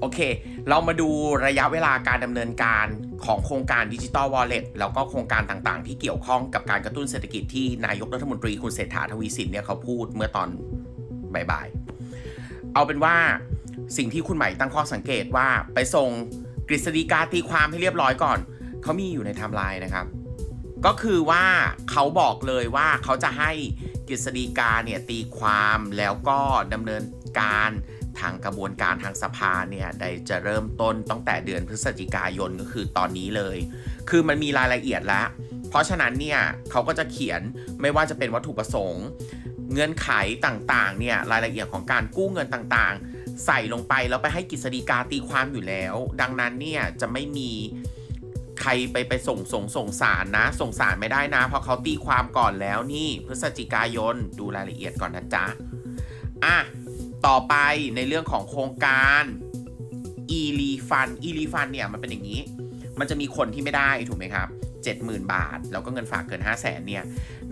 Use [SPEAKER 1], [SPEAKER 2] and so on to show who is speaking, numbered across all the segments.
[SPEAKER 1] โอเค เรามาดูระยะเวลาการดำเนินการของโครงการดิจิ t a ลวอลเล็ตแล้วก็โครงการต่างๆ ที่เกี่ยวข้องกับการกระตุ้นเศรษฐกิจที่นายกรัฐมนตรีคุณเศรษฐาทวีสินเนี่ยเขาพูดเมื่อตอนบ่ายๆ เอาเป็นว่าสิ่งที่คุณใหม่ตั้งข้อสังเกตว่าไปส่งกฤษฎีกาตีความให้เรียบร้อยก่อน เขามีอยู่ในไทม์ไลน์นะครับ ก็คือว่าเขาบอกเลยว่าเขาจะให้กฤษฎีกาเนี่ยตีความแล้วก็ดำเนินการ ทางกระบวนการทางสภาเนี่ยได้จะเริ่มต้นตั้งแต่เดือนพฤศจิกายนก็คือตอนนี้เลย คือมันมีรายละเอียดแล้วเพราะฉะนั้นเนี่ยเขาก็จะเขียนไม่ว่าจะเป็นวัตถุประสงค์ เงื่อนไขต่างๆเนี่ยรายละเอียดของการกู้เงินต่างๆ ใส่ลงไปแล้วไปให้กฤษฎีกาตีความอยู่แล้ว ดังนั้นเนี่ยจะไม่มีใครไปไปส่งส่งส่งสารนะ ส่งสารไม่ได้นะ เพราะเขาตีความก่อนแล้วนี่พฤศจิกายนดูรายละเอียดก่อนนะจ๊ะอะ ต่อไปในเรื่องของโครงการอีลีฟันอีลีฟันเนี่ยมันเป็นอย่างนี้ มันจะมีคนที่ไม่ได้ถูกไหมครับ 70,000 บาท แล้วก็เงินฝากเกิน 5 0 0แสนเนี่ย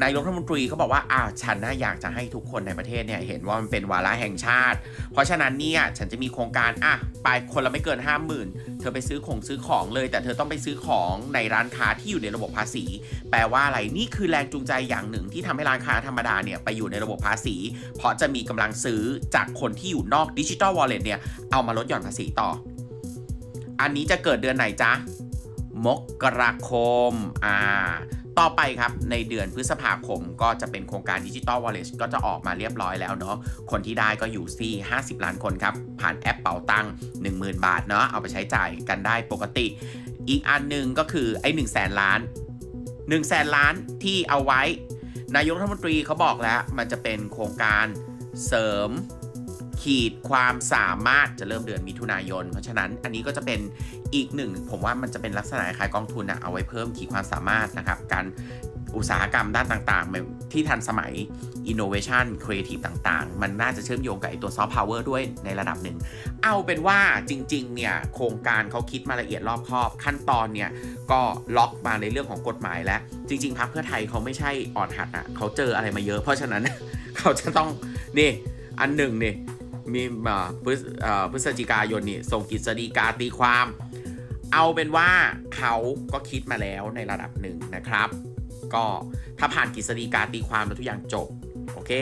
[SPEAKER 1] นายรัฐมนตรีเขาบอกว่าอ้าวฉันนะอยากจะให้ทุกคนในประเทศเนี่ยเห็นว่ามันเป็นวาระแห่งชาติ เพราะฉะนั้นเนี่ยฉันจะมีโครงการอะไปคนละไม่เกิน 50,000 เธอไปซื้อของซื้อของเลย แต่เธอต้องไปซื้อของในร้านค้าที่อยู่ในระบบภาษี แปลว่าอะไรนี่คือแรงจูงใจอย่างหนึ่งที่ทำให้ร้านค้าธรรมดาเนี่ยไปอยู่ในระบบภาษี เพราะจะมีกำลังซื้อจากคนที่อยู่นอกดิจิ t a ลวอลเล็ตเนี่ยเอามาลดหย่อนภาษีต่อ อันนี้จะเกิดเดือนไหนจ๊ะ มกราคม อ่า ต่อไปครับในเดือนพฤษภาคมก็จะเป็นโครงการดิจิ t a ลวอลเล็ตก็จะออกมาเรียบร้อยแล้วเนาะ คนที่ได้ก็อยู่ที่50 ล้านคนครับ ผ่านแอปเป๋าตังค์10,000 บาทเนาะ เอาไปใช้จ่ายกันได้ปกติ อีกอันหนึ่งก็คือไอ้1 0 0 0 0แสนล้าน1 0 0 0 0แสนล้านที่เอาไว้ นายกรัฐมนตรีเขาบอกแล้ว มันจะเป็นโครงการเสริม ขีดความสามารถจะเริ่มเดือนมิถุนายน เพราะฉะนั้นอันนี้ก็จะเป็นอีกหนึ่ง ผมว่ามันจะเป็นลักษณะคล้ายกองทุนนะเอาไว้เพิ่มขีดความสามารถนะครับ การอุตสาหกรรมด้านต่างๆ ที่ทันสมัย innovation creative ต่างๆ มันน่าจะเชื่อมโยงกับไอตัว soft power ด้วยในระดับหนึ่ง เอาเป็นว่าจริง ๆ เนี่ย โครงการเขาคิดมาละเอียดรอบคอบ ขั้นตอนเนี่ย ก็ล็อกมาในเรื่องของกฎหมายแล้ว จริง ๆพักเพื่อไทยเขาไม่ใช่อ่อนหัดอะเขาเจออะไรมาเยอะ เพราะฉะนั้นเขาจะต้องนี่อันหนึ่งนี่ มีพฤพฤศจิกายนนี่ส่งกฤษฎีกาตีความ เอาเป็นว่าเขาก็คิดมาแล้วในระดับหนึ่งนะครับ ก็ถ้าผ่านกฤษฎีกาตีความแล้วทุกอย่างจบ โอเค